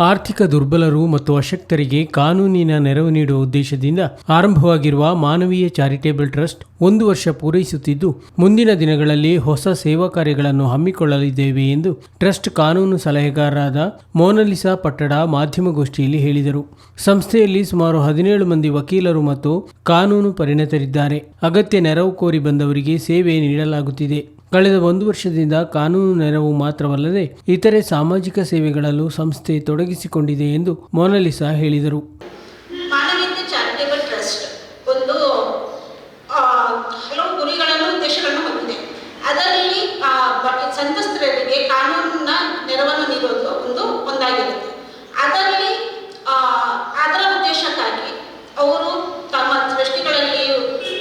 ಆರ್ಥಿಕ ದುರ್ಬಲರು ಮತ್ತು ಅಶಕ್ತರಿಗೆ ಕಾನೂನಿನ ನೆರವು ನೀಡುವ ಉದ್ದೇಶದಿಂದ ಆರಂಭವಾಗಿರುವ ಮಾನವೀಯ ಚಾರಿಟೇಬಲ್ ಟ್ರಸ್ಟ್ ಒಂದು ವರ್ಷ ಪೂರೈಸುತ್ತಿದ್ದು, ಮುಂದಿನ ದಿನಗಳಲ್ಲಿ ಹೊಸ ಸೇವಾ ಕಾರ್ಯಗಳನ್ನು ಹಮ್ಮಿಕೊಳ್ಳಲಿದ್ದೇವೆ ಎಂದು ಟ್ರಸ್ಟ್ ಕಾನೂನು ಸಲಹೆಗಾರರಾದ ಮೋನಲಿಸಾ ಪಟ್ಟಡ ಮಾಧ್ಯಮಗೋಷ್ಠಿಯಲ್ಲಿ ಹೇಳಿದರು. ಸಂಸ್ಥೆಯಲ್ಲಿ ಸುಮಾರು ಹದಿನೇಳು ಮಂದಿ ವಕೀಲರು ಮತ್ತು ಕಾನೂನು ಪರಿಣತರಿದ್ದಾರೆ. ಅಗತ್ಯ ನೆರವು ಕೋರಿ ಬಂದವರಿಗೆ ಸೇವೆ ನೀಡಲಾಗುತ್ತಿದೆ. ಕಳೆದ ಒಂದು ವರ್ಷದಿಂದ ಕಾನೂನು ನೆರವು ಮಾತ್ರವಲ್ಲದೆ ಇತರೆ ಸಾಮಾಜಿಕ ಸೇವೆಗಳಲ್ಲೂ ಸಂಸ್ಥೆ ತೊಡಗಿಸಿಕೊಂಡಿದೆ ಎಂದು ಮೊನಾಲಿಸಾ ಹೇಳಿದರು. ಟ್ರಸ್ಟ್ ಒಂದು ಹಲವು ಹೊಂದಿದೆ. ಅದರಲ್ಲಿ ಆ, ಸಂತ್ರಸ್ತರಿಗೆ ಕಾನೂನಿನ ನೆರವನ್ನು ನೀಡೋದು ಒಂದು ಒಂದಾಗಿರುತ್ತೆ. ಅದರಲ್ಲಿ ಅದರ ಉದ್ದೇಶಕ್ಕಾಗಿ ಅವರು ತಮ್ಮ ಸೃಷ್ಟಿಗಳಲ್ಲಿ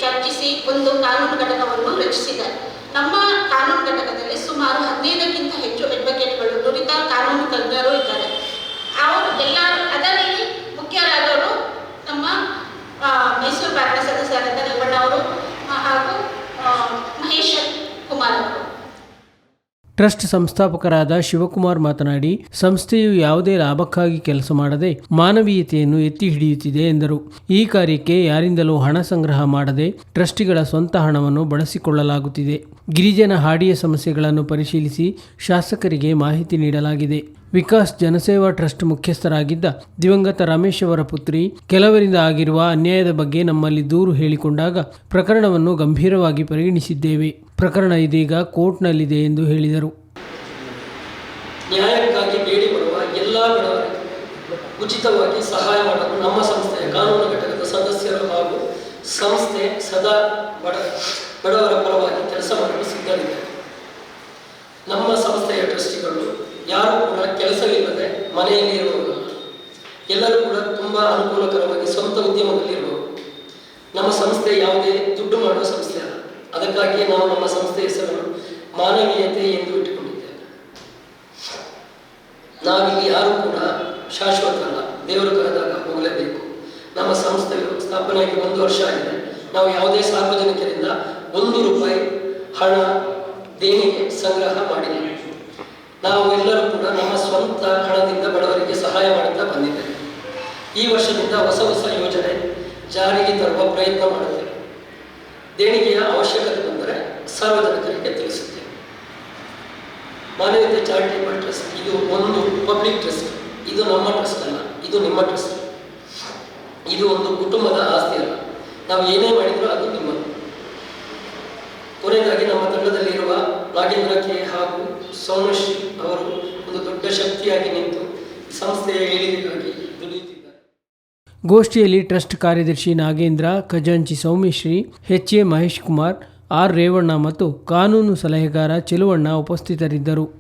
ಚರ್ಚಿಸಿ ಒಂದು ಕಾನೂನು ಘಟಕವನ್ನು ರಚಿಸಿದ್ದಾರೆ. ನಮ್ಮ ಕಾನೂನು ಘಟಕದಲ್ಲಿ ಸುಮಾರು ಹದಿನೈದಕ್ಕಿಂತ ಹೆಚ್ಚು ಅಡ್ವೊಕೇಟ್ಗಳು ನುರಿತ ಕಾನೂನು ತಜ್ಞರು ಇದ್ದಾರೆ ಅವರು ಎಲ್ಲರೂ ಅದರಲ್ಲಿ ಮುಖ್ಯರಾದವರು ನಮ್ಮ ಆ, ಮೈಸೂರು ಬ್ಯಾಂಕ್ನ ಸದಸ್ಯರಾದ ರೇವಣ್ಣ ಅವರು ಆ, ಹಾಗೂ ಆ, ಮಹೇಶ್ ಕುಮಾರ್ ಅವರು ಟ್ರಸ್ಟ್ ಸಂಸ್ಥಾಪಕರಾದ ಶಿವಕುಮಾರ್ ಮಾತನಾಡಿ, ಸಂಸ್ಥೆಯು ಯಾವುದೇ ಲಾಭಕ್ಕಾಗಿ ಕೆಲಸ ಮಾಡದೆ ಮಾನವೀಯತೆಯನ್ನು ಎತ್ತಿ ಹಿಡಿಯುತ್ತಿದೆ ಎಂದರು. ಈ ಕಾರ್ಯಕ್ಕೆ ಯಾರಿಂದಲೂ ಹಣ ಸಂಗ್ರಹ ಮಾಡದೆ ಟ್ರಸ್ಟಿಗಳ ಸ್ವಂತ ಹಣವನ್ನು ಬಳಸಿಕೊಳ್ಳಲಾಗುತ್ತಿದೆ. ಗಿರಿಜನ ಹಾಡಿಯ ಸಮಸ್ಯೆಗಳನ್ನು ಪರಿಶೀಲಿಸಿ ಶಾಸಕರಿಗೆ ಮಾಹಿತಿ ನೀಡಲಾಗಿದೆ. ವಿಕಾಸ್ ಜನಸೇವಾ ಟ್ರಸ್ಟ್ ಮುಖ್ಯಸ್ಥರಾಗಿದ್ದ ದಿವಂಗತ ರಮೇಶ್ ಅವರ ಪುತ್ರಿ ಕೆಲವರಿಂದ ಆಗಿರುವ ಅನ್ಯಾಯದ ಬಗ್ಗೆ ನಮ್ಮಲ್ಲಿ ದೂರು ಹೇಳಿಕೊಂಡಾಗ ಪ್ರಕರಣವನ್ನು ಗಂಭೀರವಾಗಿ ಪರಿಗಣಿಸಿದ್ದೇವೆ. ಪ್ರಕರಣ ಇದೀಗ ಕೋರ್ಟ್ನಲ್ಲಿದೆ ಎಂದು ಹೇಳಿದರು. ನ್ಯಾಯಕ್ಕಾಗಿ ಬೇಡಿ ಬರುವ ಎಲ್ಲ ಬಡವರಿಗೆ ಉಚಿತವಾಗಿ ಸಹಾಯ ಮಾಡಲು ನಮ್ಮ ಸಂಸ್ಥೆಯ ಕಾನೂನು ಘಟಕದ ಸದಸ್ಯರು ಹಾಗೂ ಸಂಸ್ಥೆ ಸದಾ ಬಡ, ಬಡವರ ಪರವಾಗಿ ಕೆಲಸ ಮಾಡಲು ಸಿದ್ಧವಿದೆ ನಮ್ಮ ಸಂಸ್ಥೆಯ ಟ್ರಸ್ಟಿಗಳು ಯಾರು ಕೂಡ ಕೆಲಸವಿಲ್ಲದೆ ಮನೆಯಲ್ಲಿ ಇರುವವರು ಎಲ್ಲರೂ ಕೂಡ ತುಂಬ ಅನುಕೂಲಕರವಾಗಿ ಸ್ವಂತ ಉದ್ಯಮದಲ್ಲಿರುವವರು. ನಮ್ಮ ಸಂಸ್ಥೆ ಯಾವುದೇ ದುಡ್ಡು ಮಾಡುವ ಸಂಸ್ಥೆ ಅಲ್ಲ ಅದಕ್ಕಾಗಿಯೇ ನಾವು ನಮ್ಮ ಸಂಸ್ಥೆ ಹೆಸರನ್ನು ಮಾನವೀಯತೆ ಎಂದು ಇಟ್ಟುಕೊಂಡಿದ್ದೇವೆ. ನಾವಿಲ್ಲಿ ಯಾರು ಕೂಡ ಶಾಶ್ವತ ಅಲ್ಲ ದೇವರು ಕರೆದಾಗ ಹೋಗಲೇಬೇಕು. ನಮ್ಮ ಸಂಸ್ಥೆಯು ಸ್ಥಾಪನೆಯಾಗಿ ಒಂದು ವರ್ಷ ಆಗಿದೆ. ನಾವು ಯಾವುದೇ ಸಾರ್ವಜನಿಕರಿಂದ ಒಂದು ರೂಪಾಯಿ ಹಣ ದೇಣಿಗೆ ಸಂಗ್ರಹ ಮಾಡಿದ್ದೇವೆ ನಾವು ಎಲ್ಲರೂ ಕೂಡ ನಮ್ಮ ಸ್ವಂತ ಹಣದಿಂದ ಬಡವರಿಗೆ ಸಹಾಯ ಮಾಡುತ್ತಾ ಬಂದಿದ್ದೇವೆ. ಈ ವರ್ಷದಿಂದ ಹೊಸ ಹೊಸ ಯೋಜನೆ ಜಾರಿಗೆ ತರುವ ಪ್ರಯತ್ನ ಮಾಡುತ್ತೇವೆ ದೇಣಿಗೆಯ ಅವಶ್ಯಕತೆ ಬಂದರೆ ಸಾರ್ವಜನಿಕರಿಗೆ ತಿಳಿಸುತ್ತೇವೆ ಮಾನವೀಯತೆ ಚಾರಿಟೇಬಲ್ ಟ್ರಸ್ಟ್, ಇದು ಒಂದು ಪಬ್ಲಿಕ್ ಟ್ರಸ್ಟ್, ಇದು ನಮ್ಮ ಟ್ರಸ್ಟ್ ಅಲ್ಲ, ಇದು ನಿಮ್ಮ ಟ್ರಸ್ಟ್. ಇದು ಒಂದು ಕುಟುಂಬದ ಆಸ್ತಿ ಅಲ್ಲ. ನಾವು ಏನೇ ಮಾಡಿದರೂ ಅದು ನಿಮ್ಮದು ಕೊನೆಯದಾಗಿ ನಮ್ಮ ತಂಡದಲ್ಲಿರುವ ನಾಗೇಂದ್ರ ಕೆ ಹಾಗೂ ಸೋಮಶ್ರೀ ಅವರು ಒಂದು ದೊಡ್ಡ ಶಕ್ತಿಯಾಗಿ ನಿಂತು ಸಂಸ್ಥೆಯ ಏಳಿಗೆಗಾಗಿ ಗೋಷ್ಠಿಯಲ್ಲಿ ಟ್ರಸ್ಟ್ ಕಾರ್ಯದರ್ಶಿ ನಾಗೇಂದ್ರ, ಖಜಾಂಚಿ Soumyashree H A Mahesh Kumar, R Revanna ಮತ್ತು ಕಾನೂನು ಸಲಹೆಗಾರ ಚೆಲುವಣ್ಣ ಉಪಸ್ಥಿತರಿದ್ದರು.